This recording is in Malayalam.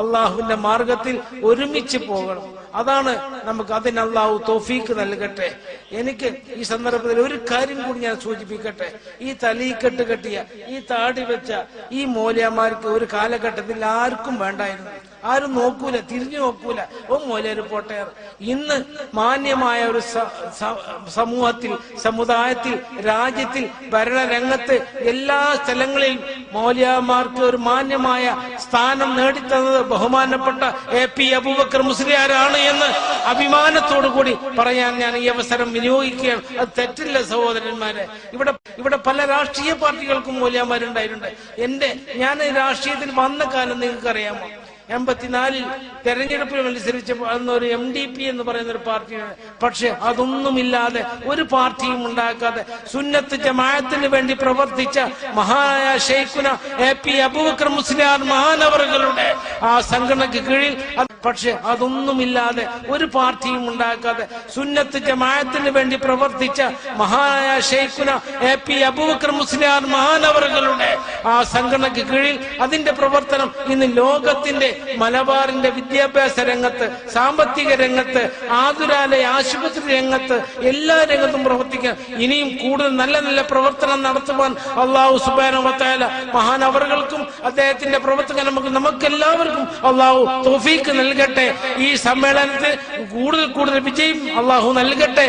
അള്ളാഹുവിന്റെ മാർഗത്തിൽ ഒരുമിച്ച് പോകണം. അതാണ് നമുക്ക് അതിന് അള്ളാഹു തോഫീക്ക് നൽകട്ടെ. എനിക്ക് ഈ സന്ദർഭത്തിൽ ഒരു കാര്യം കൂടി ഞാൻ സൂചിപ്പിക്കട്ടെ. ഈ തലീക്കെട്ട് കെട്ടിയ ഈ താടി വെച്ച ഈ മൂല്യമാർക്ക് ഒരു കാലഘട്ടത്തിൽ ആർക്കും വേണ്ടായിരുന്നു. ആരും നോക്കൂല തിരിഞ്ഞു നോക്കൂല. ഓ മൂലര് പോട്ടയർ ഇന്ന് മാന്യമായ ഒരു സമൂഹത്തിൽ സമുദായത്തിൽ രാജ്യത്തിൽ ഭരണരംഗത്ത് എല്ലാ സ്ഥലങ്ങളിലും മൗലിയാമാർക്ക് ഒരു മാന്യമായ സ്ഥാനം നേടിത്തന്നത് ബഹുമാനപ്പെട്ട എ പി അബൂബക്കർ മുസ്ലിയാരാണ് എന്ന് അഭിമാനത്തോടു കൂടി പറയാൻ ഞാൻ ഈ അവസരം വിനിയോഗിക്കുകയാണ്. അത് തെറ്റില്ല സഹോദരന്മാരെ. ഇവിടെ ഇവിടെ പല രാഷ്ട്രീയ പാർട്ടികൾക്കും മൂല്യന്മാരുണ്ടായിട്ടുണ്ട് എന്റെ ഞാൻ രാഷ്ട്രീയത്തിൽ വന്ന കാലം നിങ്ങൾക്ക് അറിയാമോ എൺപത്തിനാലിൽ തെരഞ്ഞെടുപ്പിൽ മത്സരിച്ചപ്പോൾ അന്ന് ഒരു എം ഡി പി എന്ന് പറയുന്ന ഒരു പാർട്ടിയാണ്. പക്ഷെ അതൊന്നുമില്ലാതെ ഒരു പാർട്ടിയും ഉണ്ടാക്കാതെ സുന്നത്ത് ജമാഅത്തിന് വേണ്ടി പ്രവർത്തിച്ച മഹാനായ ഷെയ്ഖുന എ പി അബൂബക്കർ മുസ്ലിയാർ മഹാനവറുകളുടെ ആ സംഘടനയ്ക്ക് കീഴിൽ പക്ഷെ അതൊന്നുമില്ലാതെ ഒരു പാർട്ടിയും ഉണ്ടാക്കാതെ സുന്നത്ത് ജമാഅത്തിന് വേണ്ടി പ്രവർത്തിച്ച മഹാനായ ഷെയ്ഖുന എ പി അബൂബക്കർ മുസ്ലിയാർ മഹാനവറുകളുടെ ആ സംഘടനയ്ക്ക് കീഴിൽ അതിന്റെ പ്രവർത്തനം ഇന്ന് ലോകത്തിന്റെ മലബാറിന്റെ വിദ്യാഭ്യാസ രംഗത്ത് സാമ്പത്തിക രംഗത്ത് ആതുരാലയ ആശുപത്രി രംഗത്ത് എല്ലാ രംഗത്തും പ്രവർത്തിക്കാൻ ഇനിയും കൂടുതൽ നല്ല നല്ല പ്രവർത്തനം നടത്തുവാൻ അള്ളാഹു സുബാന മഹാനവറുകൾക്കും അദ്ദേഹത്തിന്റെ പ്രവർത്തകൻ നമുക്ക് നമുക്ക് എല്ലാവർക്കും അള്ളാഹു തോഫീക്ക് നൽകട്ടെ. ഈ സമ്മേളനത്തിൽ കൂടുതൽ കൂടുതൽ വിജയം അള്ളാഹു നൽകട്ടെ.